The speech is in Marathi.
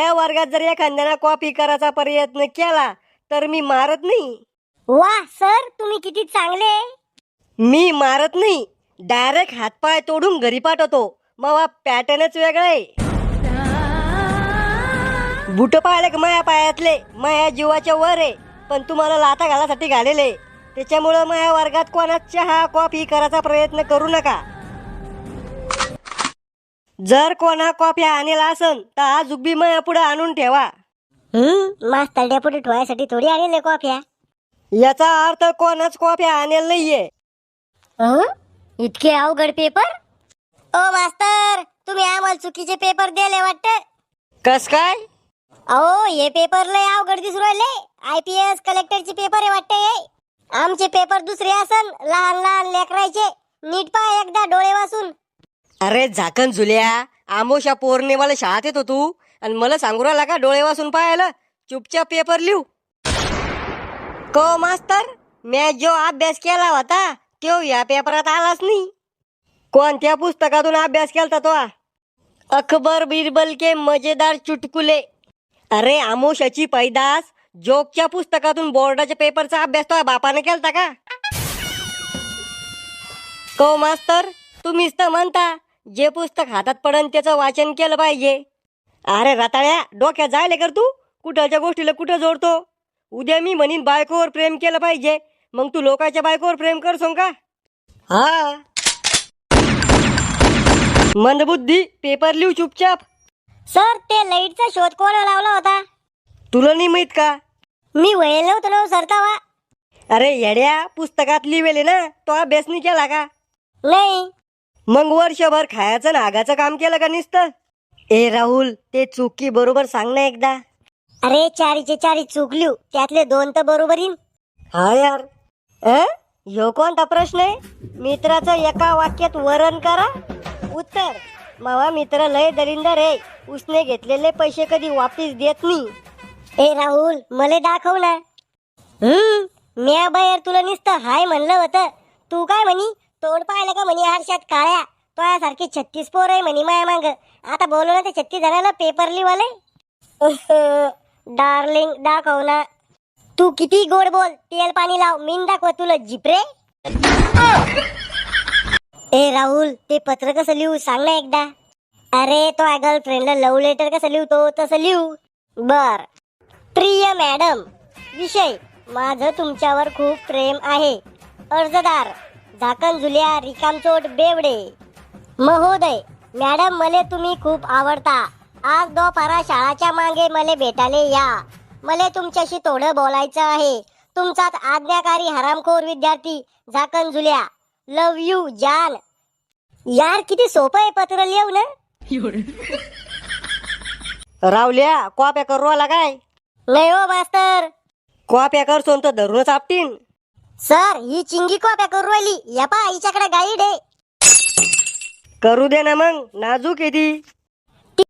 वर्गात जर एखाद्यानं कॉपी करायचा प्रयत्न केला तर मी मारत नाही. वा सर तुम्ही किती चांगले. मी मारत नाही. डायरेक्ट हातपाय तोडून घरी पाठवतो. मग पॅटर्नच वेगळा आहे. बुट पाहिले का माया पायातले माया जीवाच्या वर आहे. पण तुम्हाला लाथा घालासाठी घालेले. त्याच्यामुळं माया वर्गात कोणाच चहा कॉफी करायचा प्रयत्न करू नका. जर कोणा कॉफी आणेला असन तर आज उभी माया पुढे आणून ठेवा. हम्म मास्तर डेपुटी ठेवायसाठी थोडी आलेले कॉफ्या याचा अर्थ कोणाच कॉफी आणेल नाहीये. हं? इतके अवघड पेपर? ओ मास्तर तुम्ही आम्हाला चुकीचे पेपर दिले वाटत? कस काय? अहो हे पेपर लय अवघड दिसू राहिले. आय पी एस कलेक्टरचे पेपर आहे वाटते हे. आमचे पेपर दुसरे असन लहान लहान लेकरायचे. नीट पाय एकदा डोळे वाचून अरे झाकण झुल्या. आमोशा पौर्णिमाला शाळेत येतो तू. आणि मला सांगू राहिला का डोळे वाचून पाहायला? चुपचाप पेपर लिहू. को मास्तर मी जो अभ्यास केला होता तो या पेपरात आलाच नाही. कोणत्या पुस्तकातून अभ्यास केलता तो? अकबर बिरबल के मजेदार चुटकुले. अरे आमोशाची पैदास जोकच्या पुस्तकातून बोर्डाच्या पेपरचा अभ्यास तो बापाने केलता का? को मास्तर तुम्हीच तर म्हणता जे पुस्तक हातात पडन त्याचं वाचन केलं पाहिजे. अरे रताळ्या डोक्यात जायले कर तू. कुठच्या गोष्टीला कुठं जोडतो? उद्या मी म्हणीन बायकोवर प्रेम केलं पाहिजे. मग तू लोकांच्या बायकोवर प्रेम करसोन का? हा. मंदबुद्धी पेपर लिहू चुपचाप. सर ते लाईटचा शोध कोणा लावला होता? तुला नाही माहीत का? मी वळेल होतो ना हो सरतावा अरे येड्या पुस्तकात लिहिलेले ना तो अभ्यास नाही केला का? नाही. मग वर्षभर खायचं नागाचं काम केलं का नुसतं? ए राहुल ते चुकी बरोबर सांग ना एकदा. अरे चारीचे चारी चुकल्यू त्यातले दोन तर बरोबर येईन. हा यार. अ? ह्यो कोणता प्रश्न आहे? मित्राचं एका वाक्यात वरण करा. उत्तर. मावा मित्र लय दलिंदर आहे. उसने घेतलेले पैसे कधी वापिस देत नाही. ए राहुल मले दाखव ना. हम्म. म्या बाहेर तुला नुसतं हाय म्हणलं होतं. तू काय म्हणी? तोंड पाहिलं का म्हणी हर्षात काळ्या? तो यासारखी छत्तीस पोर आहे म्हणी माया मांग. आता बोलू ना ते छत्तीस जणांना पेपर लिवाले डार्लिंग दाखव ना. तू किती गोड बोल. तेल पाणी लाव. मीन दाखव तुला जिपरे ए राहुल ते पत्र कसं लिहू? सांग ना एकदा. अरे तो गर्लफ्रेंडला लव्ह लेटर कसं लिहतो तसं लिहू. बर. प्रिय मॅडम विषय. माझं तुमच्यावर खूप प्रेम आहे. अर्जदार. झाकण झुल्या रिकामचोट बेवडे. महोदय मॅडम मले तुम्ही खूप आवडता. आज दोपारा शाळाच्या मागे मले भेटाले या. मले तुमच्याशी थोडं बोलायचं आहे. तुमचाच आज्ञाकारी हरामखोर विद्यार्थी झाकण झुल्या. लव यू जान. यार किती सोपं आहे पत्र लिहू ना रावल्या कॉप्या करू आला काय? नाही हो मास्तर. कॉप्या करसोन तर धरूनच आपटीन. सर ही चिंगी कॉप्या करू राहिली. या पा हिच्याकडे गाईड आहे. करू दे ना मग. नाजूक आहे ती.